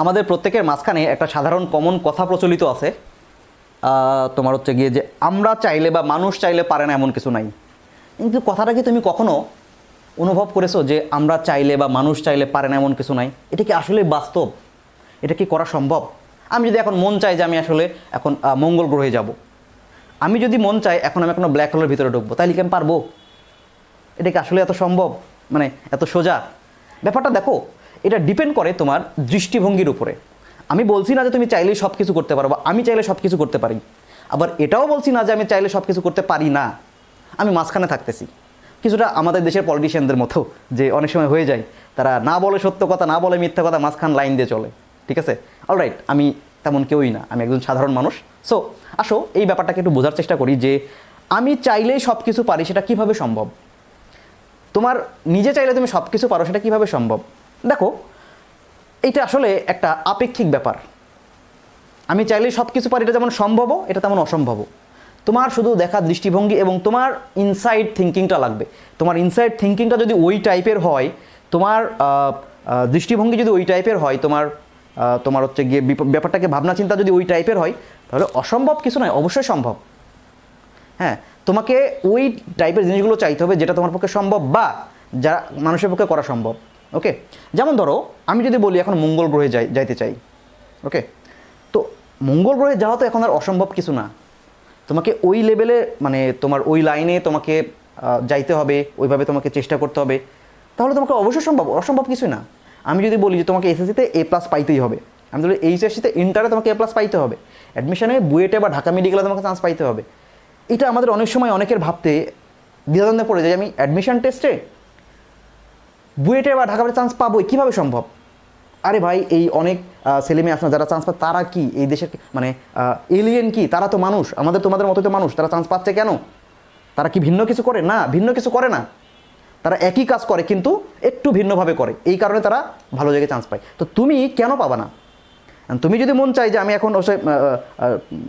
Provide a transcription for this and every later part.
আমাদের প্রত্যেকের মাঝখানে একটা সাধারণ কমন কথা প্রচলিত আছে। তোমার হচ্ছে গিয়ে যে আমরা চাইলে বা মানুষ চাইলে পারে না এমন কিছু নাই। কিন্তু কথাটা কি তুমি কখনো অনুভব করেছ যে আমরা চাইলে বা মানুষ চাইলে পারে না এমন কিছু নাই? এটা কি আসলে বাস্তব? এটা কি করা সম্ভব? আমি যদি এখন মন চাই যে আমি আসলে এখন মঙ্গল গ্রহে যাব। আমি যদি মন চাই এখন আমি কোনো ব্ল্যাক হোলের ভিতরে ঢুকবো, তাহলে কি আমি পারব? এটা কি আসলে এত সম্ভব? মানে এত সোজা? ব্যাপারটা দেখো এটা ডিপেন্ড করে তোমার দৃষ্টিভঙ্গির উপরে। আমি বলছি না যে তুমি চাইলেই সব কিছু করতে পারো বা আমি চাইলে সব কিছু করতে পারি। আবার এটাও বলছি না যে আমি চাইলে সব কিছু করতে পারি না। আমি মাঝখানে থাকতেছি। কিছুটা আমাদের দেশের পলিটিশিয়ানদের মতো যে অনেক সময় হয়ে যায়, তারা না বলে সত্য কথা, না বলে মিথ্যা কথা মাঝখান লাইন দিয়ে চলে। ঠিক আছে? অলরাইট আমি তেমন কেউই না। আমি একজন সাধারণ মানুষ। সো আসো, এই ব্যাপারটাকে একটু বোঝার চেষ্টা করি যে আমি চাইলেই সব কিছু পারি, সেটা কীভাবে সম্ভব? তোমার নিজে চাইলে তুমি সব কিছু পারো, সেটা কীভাবে সম্ভব? দেখো, এটা আসলে একটা আপেক্ষিক ব্যাপার। আমি চাইলেই সব কিছু পারি, এটা যেমন সম্ভবও, এটা তেমন অসম্ভবও। তোমার শুধু দেখা দৃষ্টিভঙ্গি এবং তোমার ইনসাইড থিঙ্কিংটা লাগবে। তোমার ইনসাইড থিঙ্কিংটা যদি ওই টাইপের হয়, তোমার দৃষ্টিভঙ্গি যদি ওই টাইপের হয়, তোমার তোমার হচ্ছে গিয়ে ব্যাপারটাকে ভাবনা চিন্তা যদি ওই টাইপের হয়, তাহলে অসম্ভব কিছু নয়, অবশ্যই সম্ভব। হ্যাঁ তোমাকে ওই টাইপের জিনিসগুলো চাইতে হবে যেটা তোমার পক্ষে সম্ভব বা যা মানুষের পক্ষে করা সম্ভব। ওকে যেমন ধরো, আমি যদি বলি এখন মঙ্গল গ্রহে যাই, যাইতে চাই ওকে তো মঙ্গল গ্রহে যাওয়া তো এখন আর অসম্ভব কিছু না। তোমাকে ওই লেভেলে মানে তোমার ওই লাইনে তোমাকে যাইতে হবে, ওইভাবে তোমাকে চেষ্টা করতে হবে। তাহলে তোমাকে অবশ্যই সম্ভব, অসম্ভব কিছুই না। আমি যদি বলি যে তোমাকে এসএসসিতে এ প্লাস পাইতেই হবে, আমি বলি এইচএসসিতে ইন্টারে তোমাকে এ প্লাস পাইতে হবে। অ্যাডমিশনে বুয়েটে বা ঢাকা মেডিকেলে তোমাকে চান্স পাইতে হবে। এটা আমাদের অনেক সময় অনেকের ভাবতে দ্বিধাদ্বন্দ্বে পড়ে যায় আমি অ্যাডমিশন টেস্টে বুয়েটে বা ঢাকা চান্স পাবোই, কীভাবে সম্ভব? আরে ভাই, এই অনেক ছেলেমেয়ে আছে যারা চান্স পায়, তারা কি? এই দেশের মানে এলিয়েন কি? তারা তো মানুষ, আমাদের তোমাদের মতো তো মানুষ, তারা চান্স পাচ্ছে কেন? তারা কি ভিন্ন কিছু করে? না, ভিন্ন কিছু করে না। তারা একই কাজ করে, কিন্তু একটু ভিন্নভাবে করে। এই কারণে তারা ভালো জায়গায় চান্স পায়। তো তুমি কেন পাবা না? তুমি যদি মন চাই যে আমি এখন অবশ্যই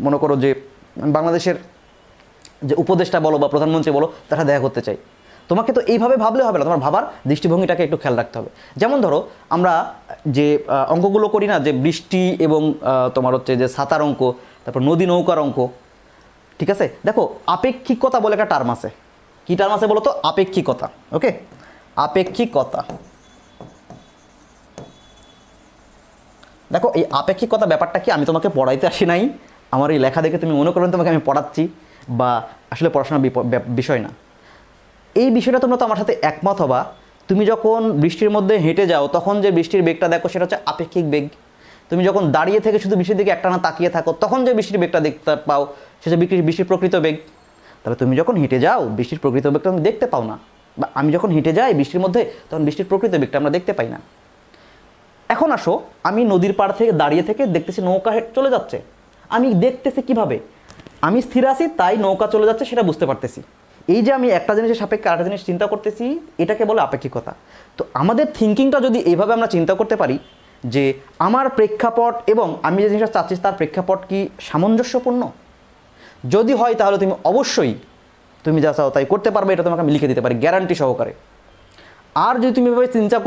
মনে করো যে বাংলাদেশের যে উপদেষ্টা বলো বা প্রধানমন্ত্রী বলো, তারা দেখা করতে চাই তোমাকে তো এইভাবে ভাবলে হবে না, তোমার ভাবার দৃষ্টিভঙ্গিটাকে একটু খেয়াল রাখতে হবে। যেমন ধরো, আমরা যে অঙ্কগুলো করি না, যে বৃষ্টি এবং তোমার হচ্ছে যে সাঁতার অঙ্ক, তারপর নদী নৌকার অঙ্ক, ঠিক আছে? দেখো, আপেক্ষিকতা বলে একটা টার্ম আছে। কী টার্ম আছে বলো তো আপেক্ষিকতা ওকে আপেক্ষিকতা। দেখো, এই আপেক্ষিকতা ব্যাপারটা কি? আমি তোমাকে পড়াইতে আসি নাই। আমার এই লেখা দেখে তুমি মনে করেন তোমাকে আমি পড়াচ্ছি, বা আসলে পড়াশোনার বিষয় না। এই বিষয়টা তোমরা তো আমার সাথে একমত হবা। তুমি যখন বৃষ্টির মধ্যে হেঁটে যাও, তখন যে বৃষ্টির বেগটা দেখো, সেটা হচ্ছে আপেক্ষিক বেগ। তুমি যখন দাঁড়িয়ে থেকে শুধু বৃষ্টির দিকে একটানা তাকিয়ে থাকো, তখন যে বৃষ্টির বেগটা দেখতে পাও সেটা বৃষ্টির বৃষ্টির প্রকৃত বেগ। তাহলে তুমি যখন হেঁটে যাও, বৃষ্টির প্রকৃত বেগটা তুমি দেখতে পাও না। বা আমি যখন হেঁটে যাই বৃষ্টির মধ্যে, তখন বৃষ্টির প্রকৃত বেগটা আমরা দেখতে পাই না। এখন আসো, আমি নদীর পাড় থেকে দাঁড়িয়ে থেকে দেখতেছি নৌকা চলে যাচ্ছে। আমি দেখতেছি কীভাবে? আমি স্থির আছি, তাই নৌকা চলে যাচ্ছে, সেটা বুঝতে পারতেছি। এই যে আমি একটা জিনিসের সাপেক্ষে আরেকটা জিনিস চিন্তা করতেছি, এটাকে বলে আপেক্ষিকতা। তো আমাদের থিঙ্কিংটা যদি এইভাবে আমরা চিন্তা করতে পারি, যে আমার প্রেক্ষাপট এবং আমি যে জিনিসটা চাচ্ছি তার প্রেক্ষাপট কি সামঞ্জস্যপূর্ণ? যদি হয় তাহলে তুমি অবশ্যই তুমি যা চাও তাই করতে পারবে, এটা তোমাকে আমি লিখে দিতে পারি গ্যারান্টি সহকারে। আর যদি তুমি এভাবে চিন্তা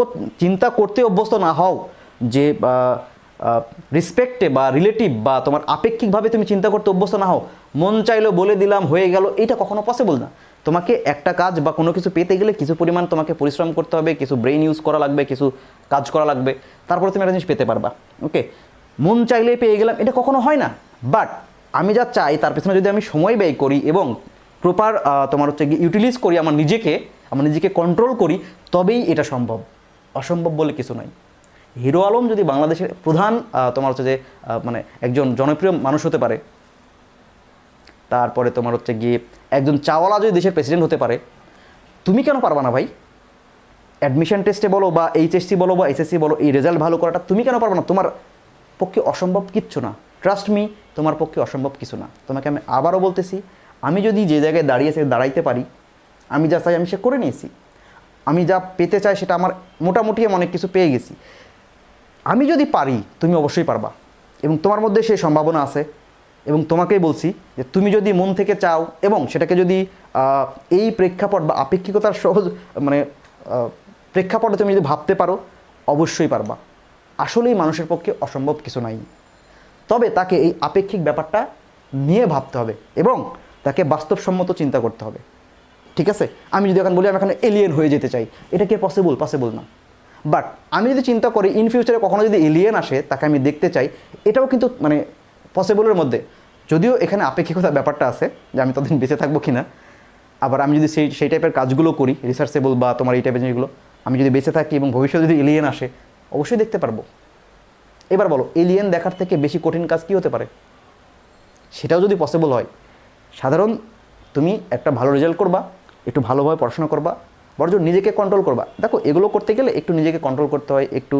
চিন্তা করতে অভ্যস্ত না হও, যে রেসপেক্টে বা রিলেটিভ বা তোমার আপেক্ষিকভাবে তুমি চিন্তা করতে অভ্যস্ত না হও, মন চাইলো বলে দিলাম, হয়ে গেল, এটা কখনো পসিবল না। তোমাকে একটা কাজ বা কোনো কিছু পেতে গেলে কিছু পরিমাণ তোমাকে পরিশ্রম করতে হবে, কিছু ব্রেইন ইউজ করা লাগবে, কিছু কাজ করা লাগবে, তারপরে তুমি একটা জিনিস পেতে পারবা ওকে মন চাইলেই পেয়ে গেলাম, এটা কখনো হয় না বাট আমি যা চাই তার পেছনে যদি আমি সময় ব্যয় করি এবং প্রপার তোমার হচ্ছে ইউটিলাইজ করি আমার নিজেকে আমার নিজেকে কন্ট্রোল করি, তবেই এটা সম্ভব, অসম্ভব বলে কিছু নয়। হিরো আলম যদি বাংলাদেশের প্রধান তোমার হচ্ছে যে মানে একজন জনপ্রিয় মানুষ হতে পারে তারপরে তোমার হচ্ছে গিয়ে একজন চাওয়ালা যদি দেশের প্রেসিডেন্ট হতে পারে, তুমি কেন পারবা না ভাই? অ্যাডমিশন টেস্টে বলো বা এইচএসসি বলো বা এসএসসি বলো, এই রেজাল্ট ভালো করাটা তুমি কেন পারবে না? তোমার পক্ষে অসম্ভব কিচ্ছু না। ট্রাস্ট মি তোমার পক্ষে অসম্ভব কিছু না। তোমাকে আমি আবারও বলতেছি, আমি যদি যে জায়গায় দাঁড়িয়েছে দাঁড়াইতে পারি, আমি যা চাই আমি সে করে নিয়েছি। আমি যা পেতে চাই সেটা আমার মোটামুটি আমি অনেক কিছু পেয়ে গেছি। আমি যদি পারি, তুমি অবশ্যই পারবা। এবং তোমার মধ্যে সেই সম্ভাবনা আছে। এবং তোমাকেই বলছি যে তুমি যদি মন থেকে চাও এবং সেটাকে যদি এই প্রেক্ষাপট বা আপেক্ষিকতার সহজ মানে প্রেক্ষাপটে তুমি যদি ভাবতে পারো, অবশ্যই পারবা। আসলেই মানুষের পক্ষে অসম্ভব কিছু নাই। তবে তাকে এই আপেক্ষিক ব্যাপারটা নিয়ে ভাবতে হবে এবং তাকে বাস্তবসম্মত চিন্তা করতে হবে। ঠিক আছে? আমি যদি এখন বলি আমি এখানে এলিয়েন হয়ে যেতে চাই, এটা কি পসিবল পসিবল না। বাট আমি যদি চিন্তা করি ইন ফিউচারে কখনো যদি এলিয়েন আসে, তাকে আমি দেখতে চাই, এটাও কিন্তু মানে পসিবলের মধ্যে। যদিও এখানে আপেক্ষিকতার ব্যাপারটা আছে যে আমি ততদিন বেঁচে থাকব কি না আবার আমি যদি সেই সেই টাইপের কাজগুলো করি রিসার্চেবল বা তোমার এই টাইপের জিনিসগুলো, আমি যদি বেঁচে থাকি এবং ভবিষ্যতে যদি এলিয়েন আসে, অবশ্যই দেখতে পারব। এবার বলো এলিয়েন দেখার থেকে বেশি কঠিন কাজ কী হতে পারে? সেটাও যদি পসিবল হয়, সাধারণ তুমি একটা ভালো রেজাল্ট করবা, একটু ভালোভাবে পড়াশোনা করবা, বরঞ্চ নিজেকে কন্ট্রোল করবা। দেখো, এগুলো করতে গেলে একটু নিজেকে কন্ট্রোল করতে হয়, একটু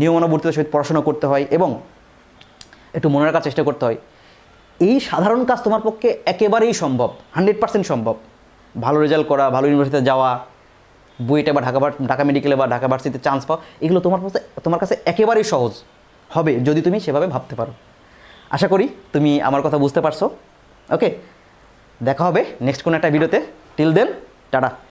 নিয়মানুবর্তিতার সহিত পড়াশোনা করতে হয় এবং একটু মনে রাখার চেষ্টা করতে হয়। এই সাধারণ কাজ তোমার পক্ষে একেবারেই সম্ভব, হান্ড্রেড পার্সেন্ট সম্ভব। ভালো রেজাল্ট করা, ভালো ইউনিভার্সিটিতে যাওয়া, বুয়েটে বা ঢাকা ঢাকা মেডিকেলে বা ঢাকা ভার্সিটিতে চান্স পাও এগুলো তোমার কাছে তোমার কাছে একেবারেই সহজ হবে যদি তুমি সেভাবে ভাবতে পারো। আশা করি তুমি আমার কথা বুঝতে পারছ। ওকে দেখা হবে নেক্সট কোনো একটা ভিডিওতে টিল দেন টাটা।